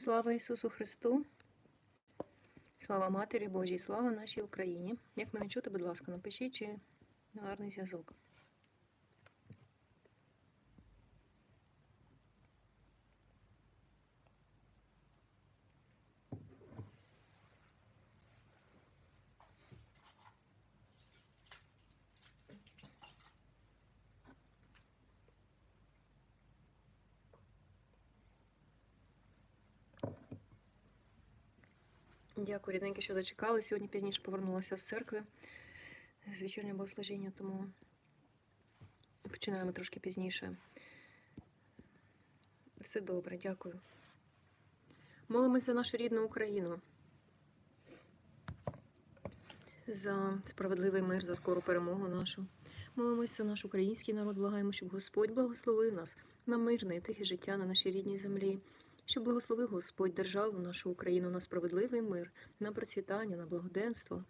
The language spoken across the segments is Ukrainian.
Слава Ісусу Христу! Слава Матері Божій, слава нашій Україні. Як мене чути, будь ласка, напишіть, чи гарний зв'язок. Дякую, рідненькі, що зачекали. Сьогодні пізніше повернулася з церкви з вечірнього богослужіння, тому починаємо трошки пізніше. Все добре, дякую. Молимося нашу рідну Україну. За справедливий мир, за скору перемогу нашу. Молимося наш український народ, благаємо, щоб Господь благословив нас на мирне і тихе життя на нашій рідній землі, щоб благословив Господь державу нашу Україну на справедливий мир, на процвітання, на благоденство,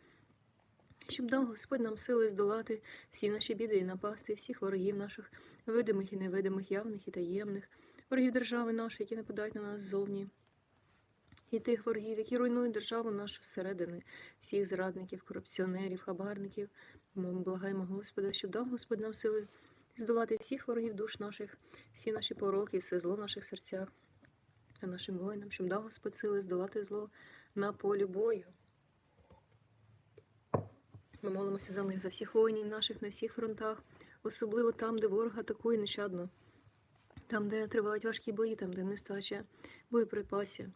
щоб дав Господь нам сили здолати всі наші біди і напасти, всіх ворогів наших, видимих і невидимих, явних і таємних, ворогів держави нашої, які нападають на нас ззовні. І тих ворогів, які руйнують державу нашу зсередини, всіх зрадників, корупціонерів, хабарників. Ми благаємо Господа, щоб дав Господь нам сили здолати всіх ворогів душ наших, всі наші пороки, все зло в наших серцях, а нашим воїнам, щоб дав Господь сили здолати зло на полі бою. Ми молимося за них, за всіх воїнів наших на всіх фронтах, особливо там, де ворог атакує нещадно, там, де тривають важкі бої, там, де нестача боєприпасів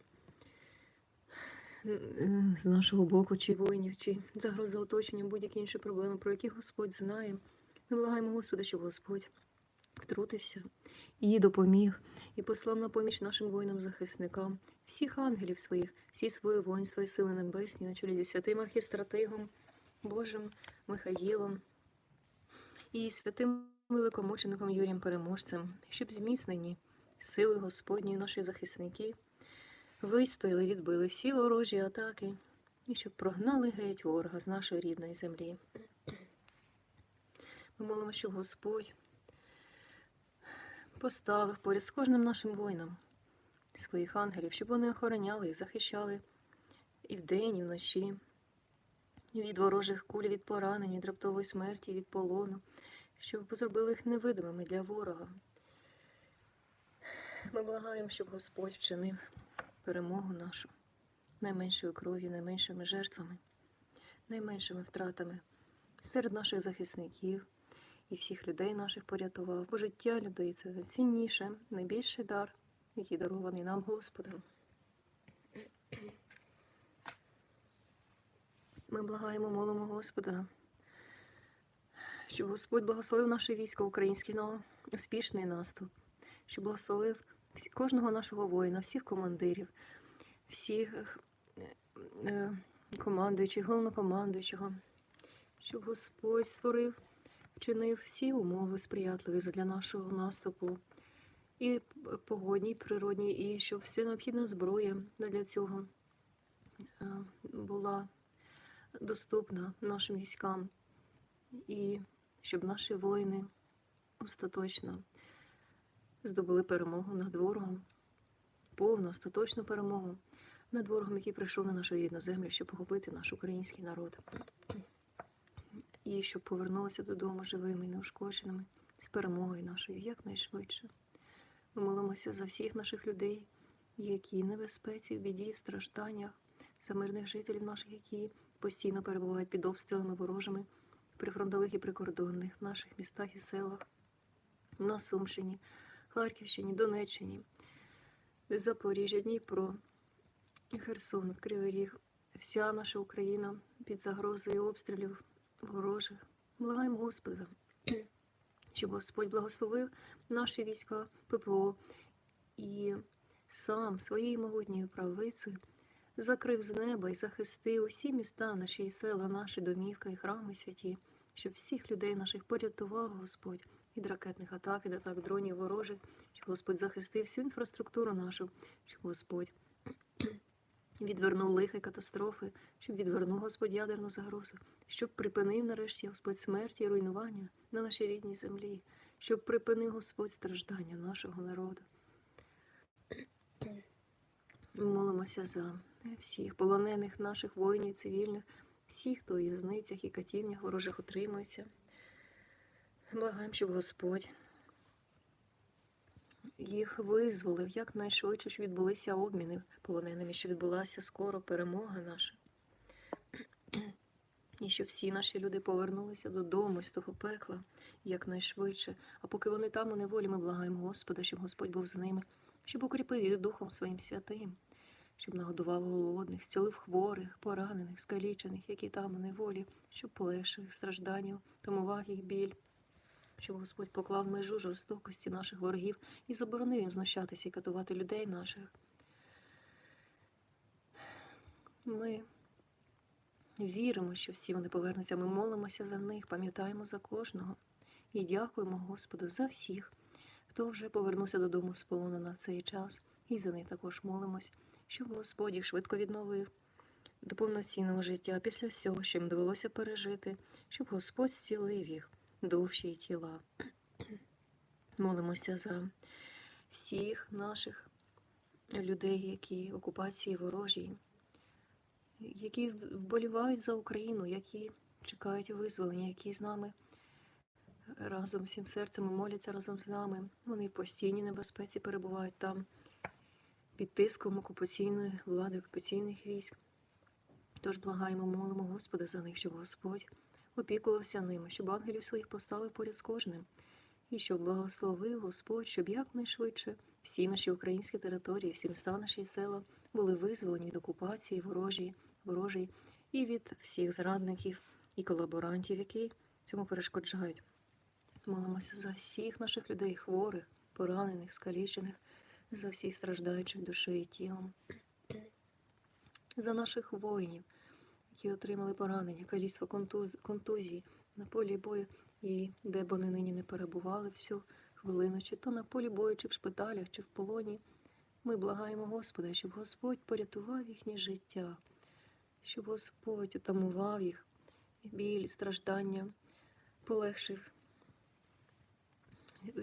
з нашого боку, чи воїнів, чи загроза оточення, будь-які інші проблеми, про які Господь знає. Ми благаємо Господа, щоб Господь втрутився і допоміг, і послав на поміч нашим воїнам-захисникам, всіх ангелів своїх, всі свої воїнства і сили небесні, на чолі зі святим архістратигом, Божим Михаїлом і святим великомучеником Юрієм Переможцем, щоб зміцнені сили Господні наші захисники вистояли, відбили всі ворожі атаки і щоб прогнали геть ворога з нашої рідної землі. Ми молимо, щоб Господь поставив поряд з кожним нашим воїном своїх ангелів, щоб вони охороняли і захищали і вдень, і вночі, від ворожих куль, від поранень, від раптової смерті, від полону, щоб зробили їх невидимими для ворога. Ми благаємо, щоб Господь вчинив перемогу нашу найменшою кров'ю, найменшими жертвами, найменшими втратами серед наших захисників і всіх людей наших порятував. Бо життя людей це найцінніше, найбільший дар, який дарований нам Господом. Ми благаємо, молимо Господа, щоб Господь благословив наше військо українське на успішний наступ, щоб благословив кожного нашого воїна, всіх командирів, всіх е, командуючих, головнокомандуючого, щоб Господь створив, вчинив всі умови сприятливі для нашого наступу, і погодні, і природні, і щоб вся необхідна зброя для цього е, була доступна нашим військам, і щоб наші воїни остаточно здобули перемогу над ворогом, повну остаточну перемогу над ворогом, який прийшов на нашу рідну землю, щоб погубити наш український народ. І щоб повернулися додому живими і неушкодженими з перемогою нашою якнайшвидше. Ми молимося за всіх наших людей, які в небезпеці, в біді, в стражданнях, за мирних жителів наших, які постійно перебувають під обстрілами ворожими прифронтових і прикордонних в наших містах і селах, на Сумщині, Харківщині, Донеччині, Запоріжжя, Дніпро, Херсон, Кривий Ріг, вся наша Україна під загрозою обстрілів ворожих. Благаємо Господа, щоб Господь благословив наші війська ППО і сам своєю могутньою правицею закрив з неба і захистив усі міста, наші і села, наші домівки і храми святі, щоб всіх людей наших порятував Господь від ракетних атак, від атак дронів ворожих, щоб Господь захистив всю інфраструктуру нашу, щоб Господь відвернув лиха катастрофи, щоб відвернув Господь ядерну загрозу, щоб припинив нарешті Господь смерті і руйнування на нашій рідній землі, щоб припинив Господь страждання нашого народу. Молимося за всіх полонених наших воїнів, цивільних, всіх, хто у в'язницях і катівнях ворожих утримується. Благаємо, щоб Господь їх визволив якнайшвидше, щоб відбулися обміни полоненими, щоб відбулася скоро перемога наша. І щоб всі наші люди повернулися додому з того пекла якнайшвидше. А поки вони там у неволі, ми благаємо Господа, щоб Господь був з ними, щоб укріпив їх Духом Своїм святим, щоб нагодував голодних, зцілив хворих, поранених, скалічених, які там у неволі, щоб полегшив їх страждання, тамував їх біль, щоб Господь поклав межу жорстокості наших ворогів і заборонив їм знущатися і катувати людей наших. Ми віримо, що всі вони повернуться. Ми молимося за них, пам'ятаємо за кожного і дякуємо Господу за всіх, хто вже повернувся додому з полону на цей час. І за них також молимось, щоб Господь їх швидко відновив до повноцінного життя після всього, що їм довелося пережити, щоб Господь зцілив їх, душі і тіла. Молимося за всіх наших людей, які в окупації ворожій, які вболівають за Україну, які чекають визволення, які з нами разом всім серцем моляться разом з нами. Вони в постійній небезпеці перебувають там під тиском окупаційної влади, окупаційних військ. Тож благаємо, молимо Господа за них, щоб Господь опікувався ними, щоб ангелів своїх поставив поряд з кожним, і щоб благословив Господь, щоб якнайшвидше всі наші українські території, всі міста наші села були визволені від окупації ворожої, ворожої і від всіх зрадників і колаборантів, які цьому перешкоджають. Молимося за всіх наших людей, хворих, поранених, скалічених, за всіх страждаючих душею і тілом, за наших воїнів, які отримали поранення, каліцтво контуз... контузії на полі бою, і де б вони нині не перебували всю хвилину, чи то на полі бою, чи в шпиталях, чи в полоні. Ми благаємо Господа, щоб Господь порятував їхнє життя, щоб Господь утамував їх, біль, страждання, полегшив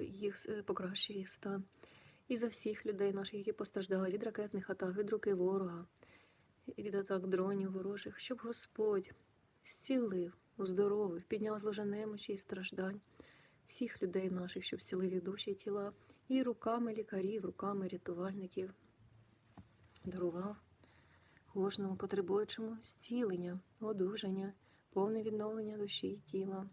їх, е, покращив їх стан. І за всіх людей наших, які постраждали від ракетних атак, від руки ворога, від атак дронів ворожих, щоб Господь зцілив, оздоровив, підняв з ложа немочі і страждань всіх людей наших, щоб зцілив їх душі і тіла, і руками лікарів, руками рятувальників дарував кожному потребуючому зцілення, одужання, повне відновлення душі і тіла.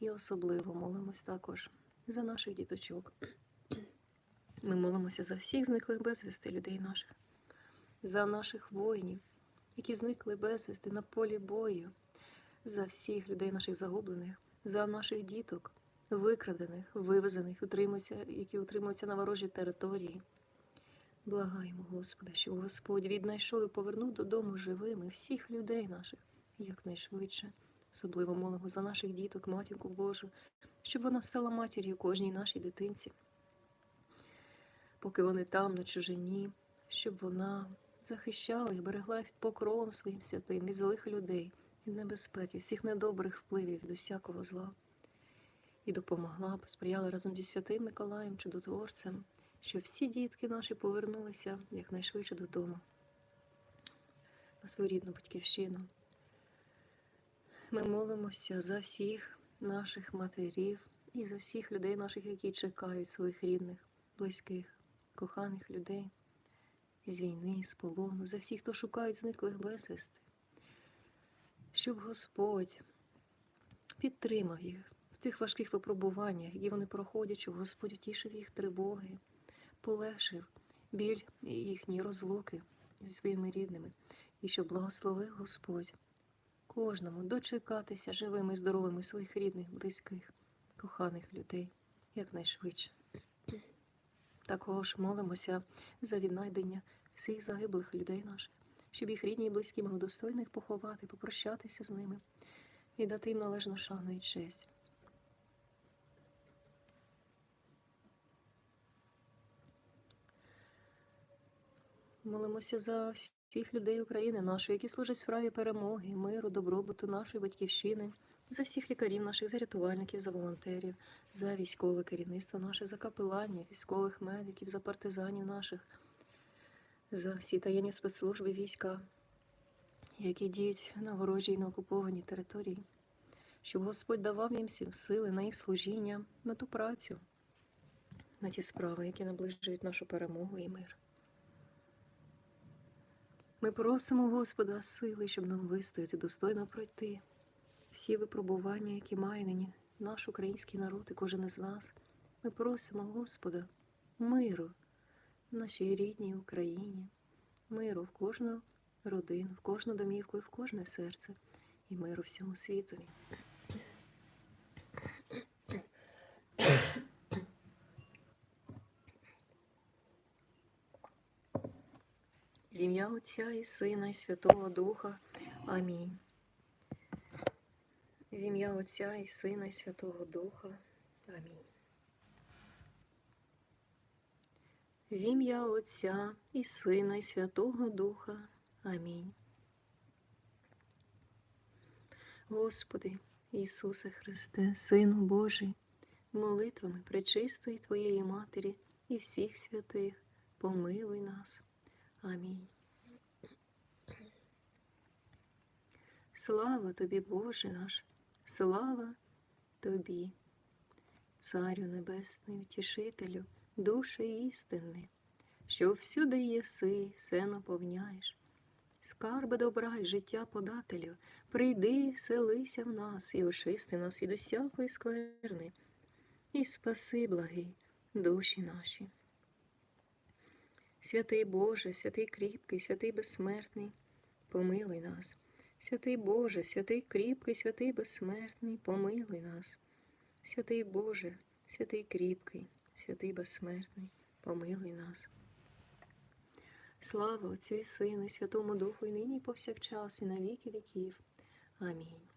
І особливо молимось також за наших діточок. Ми молимося за всіх зниклих безвісти людей наших, за наших воїнів, які зникли безвісти на полі бою, за всіх людей наших загублених, за наших діток, викрадених, вивезених, утримуються, які утримуються на ворожій території. Благаємо, Господа, щоб Господь віднайшов і повернув додому живими всіх людей наших якнайшвидше. Особливо молимо за наших діток, матінку Божу, щоб вона стала матір'ю кожній нашій дитинці, поки вони там, на чужині, щоб вона захищала і берегла під покровом своїм святим, від злих людей, від небезпеки, всіх недобрих впливів від усякого зла. І допомогла, посприяла разом зі святим Миколаєм, чудотворцем, щоб всі дітки наші повернулися якнайшвидше додому, на свою рідну батьківщину. Ми молимося за всіх наших матерів і за всіх людей наших, які чекають своїх рідних, близьких, коханих людей з війни, з полону, за всіх, хто шукають зниклих безвісти, щоб Господь підтримав їх в тих важких випробуваннях, які вони проходять, щоб Господь утішив їх тривоги, полегшив біль їхні розлуки зі своїми рідними, і щоб благословив Господь кожному дочекатися живими здоровими своїх рідних, близьких, коханих людей якнайшвидше. Також молимося за віднайдення всіх загиблих людей наших, щоб їх рідні і близькі могли достойно їх поховати, попрощатися з ними і дати їм належну шану і честь. Молимося за всіх людей України нашої, які служать справі перемоги, миру, добробуту нашої батьківщини, за всіх лікарів наших, за рятувальників, за волонтерів, за військове керівництво наше, за капеланів, військових медиків, за партизанів наших, за всі таємні спецслужби війська, які діють на ворожій на окупованій території, щоб Господь давав їм всім сили на їх служіння, на ту працю, на ті справи, які наближують нашу перемогу і мир. Ми просимо Господа сили, щоб нам вистояти, достойно пройти всі випробування, які має нині наш український народ і кожен із нас. Ми просимо Господа миру нашій рідній Україні, миру в кожну родину, в кожну домівку і в кожне серце, і миру всьому світові. В ім'я Отця і Сина, і Святого Духа. Амінь. В ім'я Отця і Сина, і Святого Духа. Амінь. В ім'я Отця і Сина, і Святого Духа. Амінь. Господи, Ісусе Христе, Сину Божий, молитвами пречистої Твоєї Матері і всіх святих, помилуй нас. Амінь. Слава тобі, Боже наш, слава тобі, Царю Небесний, Утішителю, душі істини, що всюди єси, все наповняєш. Скарби добра й життя подателю, прийди, селися в нас і очисти нас від усякої скверни, і спаси, благий, душі наші. Святий Боже, святий кріпкий, святий безсмертний, помилуй нас. Святий Боже, святий кріпкий, святий безсмертний, помилуй нас. Святий Боже, святий кріпкий, святий безсмертний, помилуй нас. Слава Отцю і Сину, і Святому Духу, і нині, і повсякчас, і на віки віків. Амінь.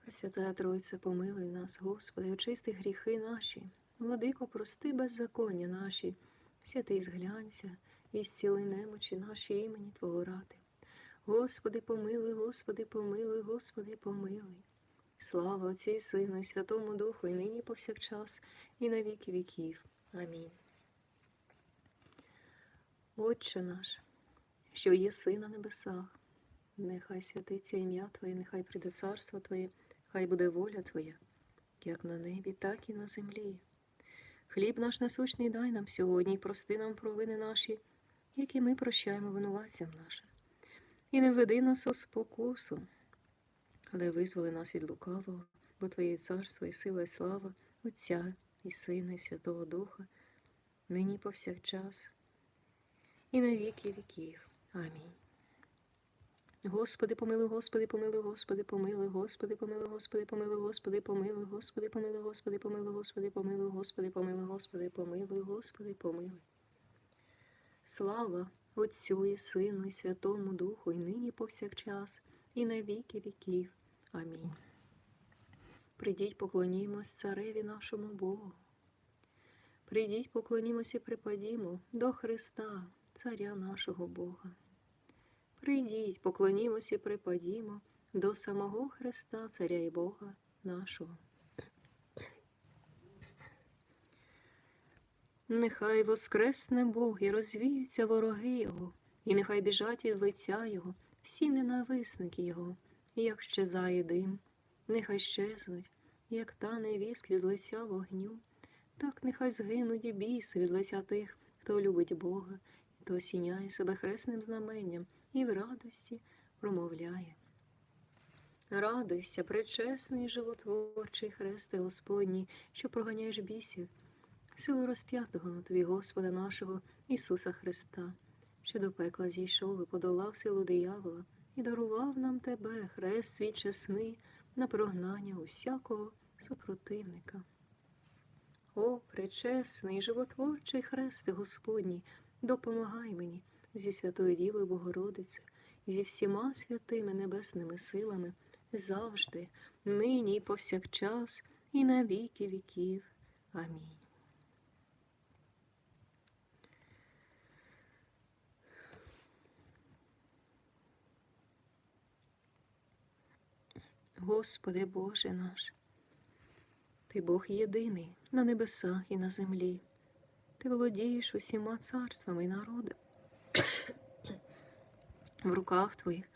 Пресвятая Тройця, помилуй нас, Господи, очисти гріхи наші, владико, прости беззаконня наші, святий зглянься, і зціли немочі наші імені Твого ради. Господи, помилуй, Господи, помилуй, Господи, помилуй. Слава Отцю і Сину, і Святому Духу, і нині, і повсякчас, і на віки віків. Амінь. Отче наш, що єси на небесах, нехай святиться ім'я Твоє, нехай прийде царство Твоє, хай буде воля Твоя, як на небі, так і на землі. Хліб наш насущний дай нам сьогодні, і прости нам провини наші, які ми прощаємо винуватцям нашим. І не введи нас у спокусу, але визволи нас від лукавого, бо Твоє царство і сила, і слава Отця і Сина, і Святого Духа, нині повсякчас, і на віки віків. Амінь. Господи, помилуй, Господи, помилуй, Господи, помилуй, Господи, помилуй, Господи, помилуй, Господи, помилуй, Господи, помилуй, Господи, помилуй, Господи, помилуй, Господи, помилуй, Господи, помилуй, Господи, помилуй. Слава Отцю і Сину, і Святому Духу, і нині повсякчас, і на віки віків. Амінь. Прийдіть, поклонімось цареві нашому Богу. Прийдіть, поклонімось і припадімо до Христа, Царя нашого Бога. Прийдіть, поклонімось і припадімо до самого Христа, Царя і Бога нашого. Нехай воскресне Бог і розвіються вороги Його, і нехай біжать від лиця Його, всі ненависники Його, як щезає дим, нехай щезнуть, як тане віск від лиця вогню, так нехай згинуть і біси від лиця тих, хто любить Бога, і хто осіняє себе хресним знаменням і в радості промовляє. Радуйся, пречесний животворчий хресте Господній, що проганяєш бісів, силу розп'ятого на тобі Господа нашого Ісуса Христа, що до пекла зійшов і подолав силу диявола, і дарував нам тебе, хрест свій чесний, на прогнання усякого супротивника. О, пречесний, животворчий хресте Господній, допомагай мені зі Святою Дівою Богородицею, і зі всіма святими небесними силами завжди, нині і повсякчас, і на віки віків. Амінь. Господи Боже наш, Ти Бог єдиний на небесах і на землі. Ти володієш усіма царствами і народами. В руках твоїх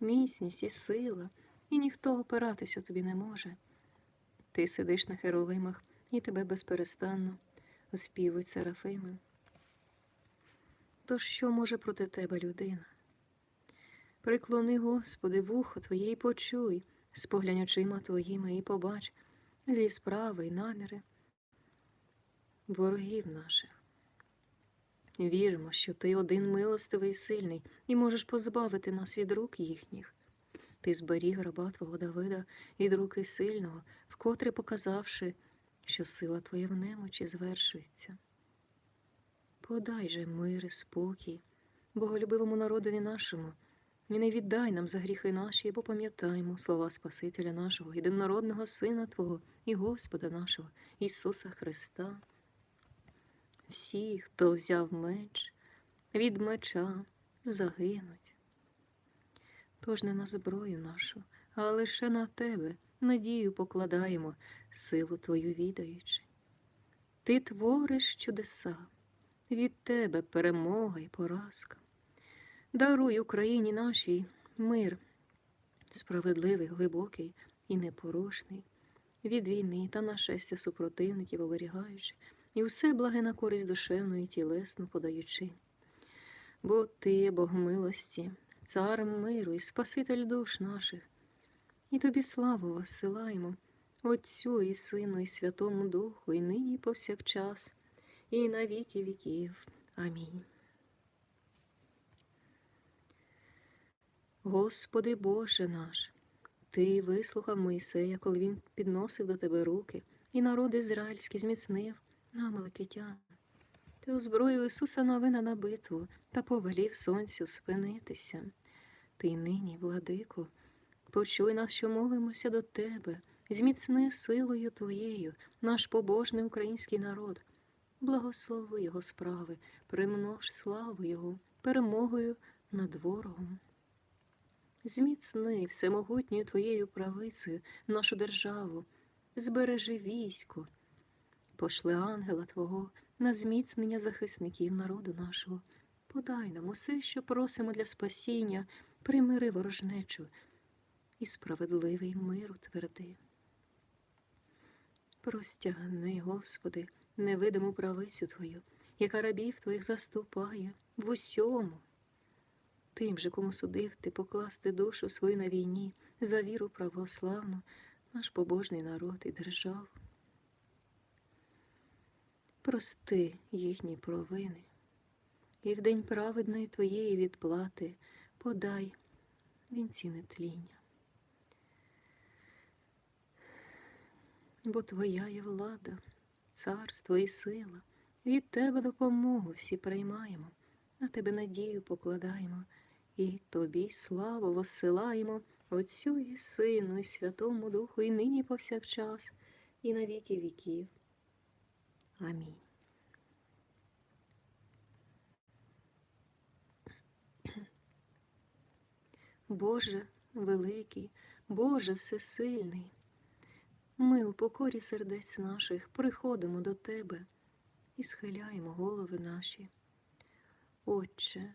міцність і сила, і ніхто опиратися тобі не може. Ти сидиш на херовимах, і тебе безперестанно оспівують серафими. Тож що може проти тебе людина? Приклони, Господи, вухо Твоє і почуй, споглянь очима Твоїми і побач злі справи і наміри ворогів наших. Віримо, що Ти один милостивий і сильний, і можеш позбавити нас від рук їхніх. Ти зберіг раба Твого Давида від руки сильного, вкотре показавши, що сила Твоя в немочі звершується. Подай же мир і спокій, боголюбивому народові нашому, і не віддай нам за гріхи наші, бо пам'ятаємо слова Спасителя нашого, єдинородного Сина Твого і Господа нашого, Ісуса Христа. Всі, хто взяв меч, від меча загинуть. Тож не на зброю нашу, а лише на тебе надію покладаємо, силу Твою відаючи. Ти твориш чудеса, від тебе перемога і поразка. Даруй Україні нашій мир, справедливий, глибокий і непорушний, від війни та нашестя супротивників оберігаючи, і все благе на користь душевну і тілесну подаючи. Бо ти, Бог милості, цар миру і Спаситель душ наших, і тобі славу воссилаємо, Отцю і Сину, і Святому Духу, і нині і повсякчас, і на віки віків. Амінь. Господи Боже наш, Ти вислухав Моїсея, коли він підносив до Тебе руки, і народ ізраїльський зміцнив на Амалекитян. Ти озброїв Ісуса Новина на битву та повелів сонцю спинитися. Ти нині, владико, почуй нас, що молимося до Тебе, зміцни силою Твоєю наш побожний український народ. Благослови Його справи, примнож славу Його, перемогою над ворогом. Зміцни всемогутньою Твоєю правицею нашу державу, збережи військо, пошли ангела Твого на зміцнення захисників народу нашого. Подай нам усе, що просимо для спасіння, примири ворожнечу і справедливий мир утверди. Простягни, Господи, невидиму правицю Твою, яка рабів Твоїх заступає в усьому. Тим же, кому судив ти покласти душу свою на війні за віру православну, наш побожний народ і державу. Прости їхні провини, і в день праведної твоєї відплати подай вінці нетління. Бо твоя є влада, царство і сила, від тебе допомогу всі приймаємо, на тебе надію покладаємо, і тобі славу воссилаємо Отцю і Сину, і Святому Духу, і нині повсякчас, і на віки віків. Амінь. Боже великий, Боже всесильний, ми у покорі сердець наших приходимо до Тебе і схиляємо голови наші. Отче,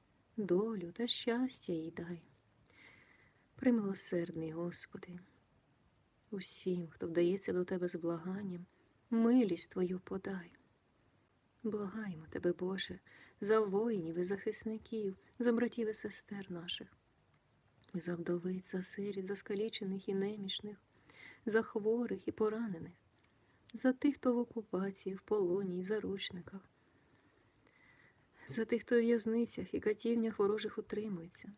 долю та щастя їй дай. Примилосердний, Господи, усім, хто вдається до Тебе з благанням, милість Твою подай. Благаємо Тебе, Боже, за воїнів і захисників, за братів і сестер наших, за вдовиць, за сиріт, за скалічених і немічних, за хворих і поранених, за тих, хто в окупації, в полоні і в заручниках, за тих, хто в в'язницях і катівнях ворожих утримується,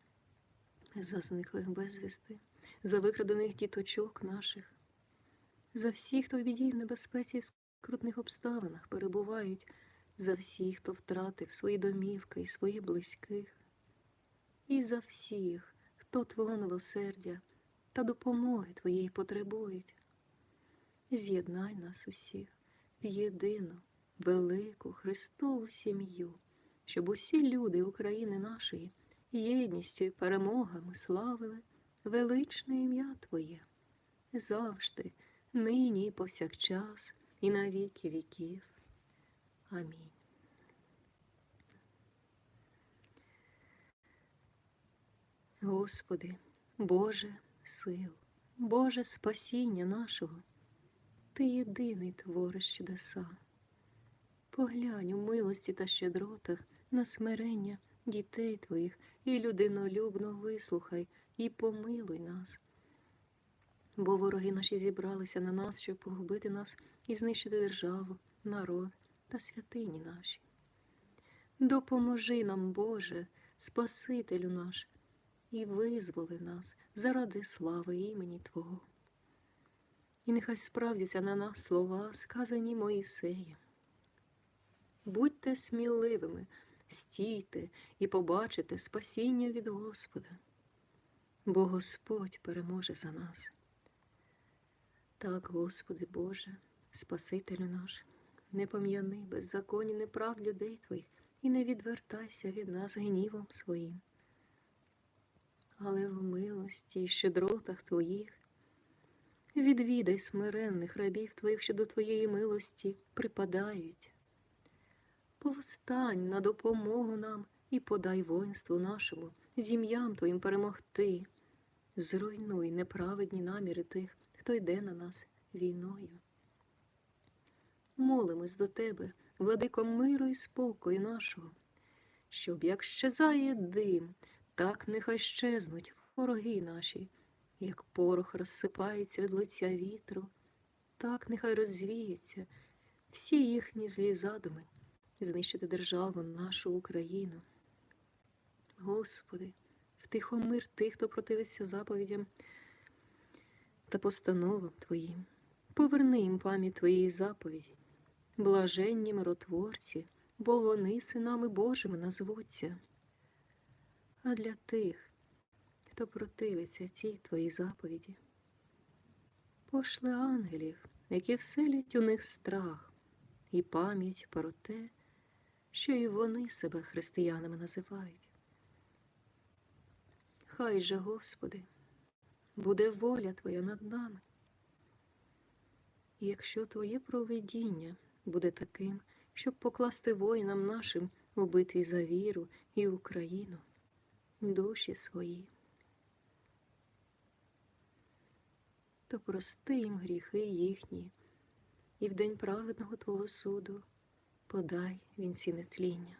за зниклих безвісти, за викрадених діточок наших, за всіх, хто в біді в небезпеці в скрутних обставинах перебувають за всіх, хто втратив свої домівки і своїх близьких, і за всіх, хто Твого милосердя та допомоги Твоєї потребують. З'єднай нас усіх в єдину, велику Христову сім'ю, щоб усі люди України нашої єдністю і перемогами славили величне ім'я Твоє завжди, нині і повсякчас, і на віки віків. Амінь. Господи, Боже сил, Боже спасіння нашого, Ти єдиний твориш чудеса. Поглянь у милості та щедротах на смирення дітей Твоїх і людинолюбно вислухай і помилуй нас. Бо вороги наші зібралися на нас, щоб погубити нас і знищити державу, народ та святині наші. Допоможи нам, Боже, Спасителю наш, і визволи нас заради слави імені Твого. І нехай справдяться на нас слова, сказані Моїсеєм. Будьте сміливими, стійте і побачите спасіння від Господа, бо Господь переможе за нас. Так, Господи Боже, Спасителю наш, не пом'яни беззаконні неправд людей Твоїх і не відвертайся від нас гнівом своїм. Але в милості і щедротах Твоїх відвідай смиренних рабів Твоїх, що до Твоєї милості припадають. Повстань на допомогу нам і подай воїнству нашому, зім'ям Твоїм перемогти. Зруйнуй неправедні наміри тих, хто йде на нас війною. Молимось до Тебе, владико миру і спокою нашого, щоб як щезає дим, так нехай щезнуть вороги наші, як порох розсипається від лиця вітру, так нехай розвіються всі їхні злі задуми знищити державу нашу Україну. Господи, втихомир тих, хто противиться заповідям та постановам Твоїм. Поверни їм пам'ять Твоєї заповіді, блаженні миротворці, бо вони синами Божими назвуться. А для тих, хто противиться цій Твоїй заповіді, пошли ангелів, які вселять у них страх і пам'ять про те, що і вони себе християнами називають. Хай же, Господи, буде воля Твоя над нами. І якщо Твоє провидіння буде таким, щоб покласти воїнам нашим у битві за віру і Україну, душі свої, то прости їм гріхи їхні, і в день праведного Твого суду подай вінці нетління.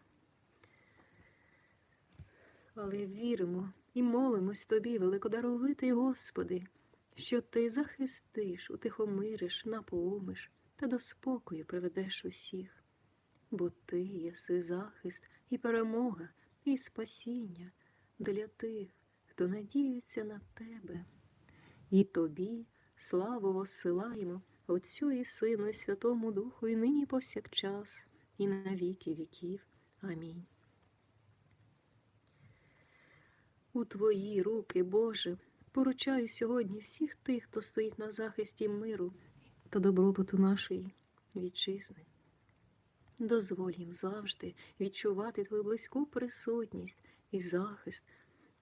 Але віримо і молимось тобі, великодаровитий Господи, що ти захистиш, утихомириш, напоумиш та до спокою приведеш усіх, бо ти єси захист і перемога, і спасіння для тих, хто надіється на тебе. І тобі славу воссилаємо, Отцю і Сину, і Святому Духу, і нині повсякчас, і на віки віків. Амінь. У Твої руки, Боже, поручаю сьогодні всіх тих, хто стоїть на захисті миру та добробуту нашої вітчизни. Дозволь їм завжди відчувати Твою близьку присутність і захист,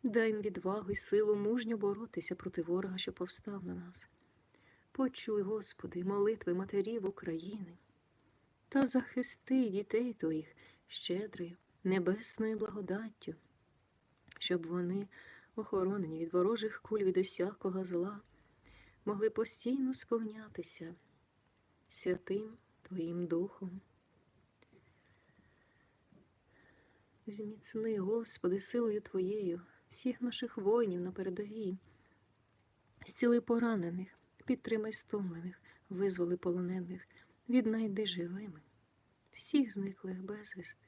дай їм відвагу і силу мужньо боротися проти ворога, що повстав на нас. Почуй, Господи, молитви матерів України та захисти дітей Твоїх щедрою, небесною благодаттю щоб вони, охоронені від ворожих куль від усякого зла, могли постійно сповнятися святим Твоїм Духом. Зміцни, Господи, силою Твоєю, всіх наших воїнів на передовій, зціли поранених, підтримай стомлених, визволи полонених, віднайди живими всіх зниклих безвісти.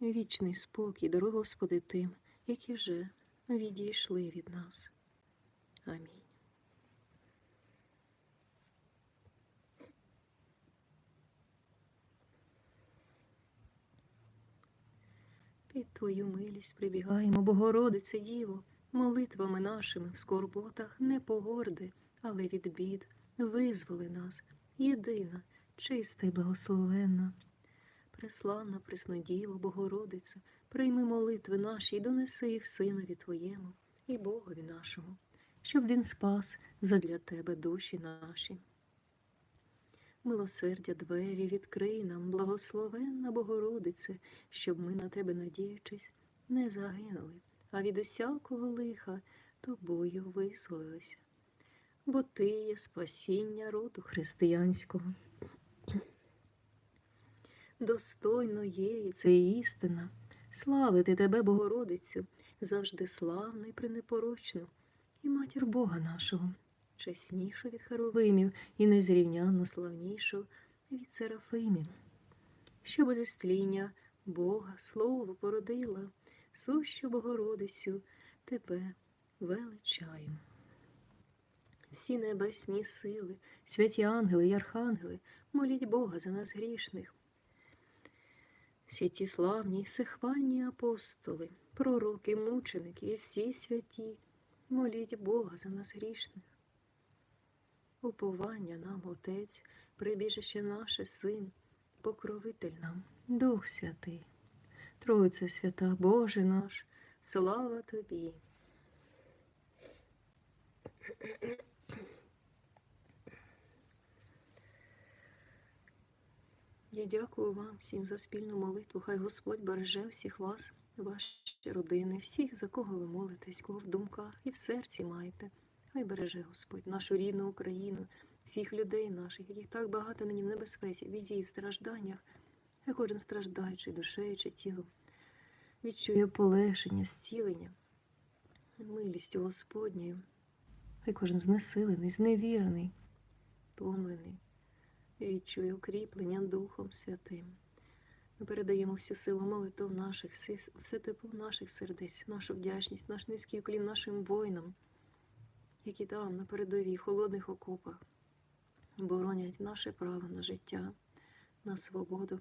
Вічний спокій, даруй, Господи, тим, які вже відійшли від нас. Амінь. Під Твою милість прибігаємо, Богородице Діво, молитвами нашими в скорботах не погорди але від бід визволи нас, єдина, чиста й благословенна. Преславна Преснодіво, Богородице, прийми молитви наші і донеси їх Синові Твоєму і Богові нашому, щоб Він спас задля Тебе душі наші. Милосердя двері відкрий нам, благословенна Богородице, щоб ми на Тебе, надіючись, не загинули, а від усякого лиха тобою визволилися. Бо Ти є спасіння роду християнського. Достойно є, і це істина, славити Тебе, Богородицю, завжди славну і пренепорочну, і матір Бога нашого, чеснішу від Харовимів і незрівнянно славнішу від Серафимів, що без стління Бога слово породила, сущу Богородицю Тебе величаємо. Всі небесні сили, святі ангели й архангели, моліть Бога за нас грішних. Всі ті славні, всехвальні апостоли, пророки, мученики і всі святі, моліть Бога за нас грішних. Уповання нам, Отець, прибіжище наше Син, покровитель нам, Дух Святий, Тройце свята, Боже наш, слава Тобі. Я дякую вам всім за спільну молитву. Хай Господь береже всіх вас, ваші родини, всіх, за кого ви молитесь, кого в думках і в серці маєте. Хай береже Господь нашу рідну Україну, всіх людей наших, яких так багато нині в небезпеці, біді, в стражданнях. Хай кожен страждаючий душею чи тілом відчує полегшення, зцілення, милістю Господньою. Хай кожен знесилений, зневірений, втомлений відчує укріплення Духом Святим. Ми передаємо всю силу молитв наших, все тепло наших сердець, нашу вдячність, наш низький уклін нашим воїнам, які там на передовій в холодних окопах боронять наше право на життя, на свободу,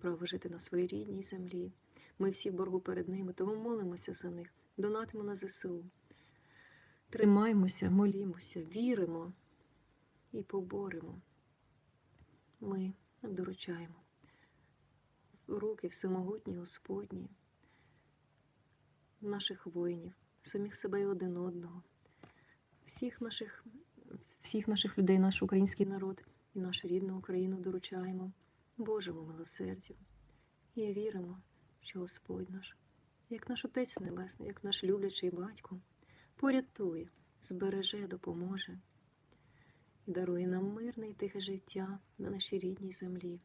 право жити на своїй рідній землі. Ми всі в боргу перед ними, тому молимося за них, донатимо на ЗСУ. Тримаймося, молімося, віримо і поборемо ми доручаємо руки всемогутні Господні, наших воїнів, самих себе і один одного, всіх наших, всіх наших людей, наш український народ і нашу рідну Україну доручаємо Божому милосердю. І віримо, що Господь наш, як наш Отець Небесний, як наш люблячий батько, порятує, збереже, допоможе дарує нам мирне і тихе життя на нашій рідній землі,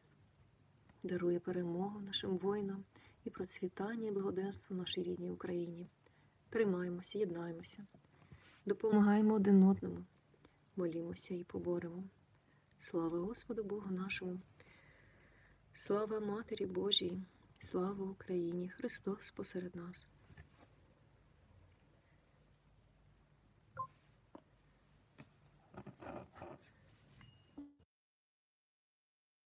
дарує перемогу нашим воїнам і процвітання і благоденство нашій рідній Україні. Тримаємося, єднаємося, допомагаємо один одному, молімося і поборемо. Слава Господу Богу нашому, слава Матері Божій, слава Україні, Христос посеред нас.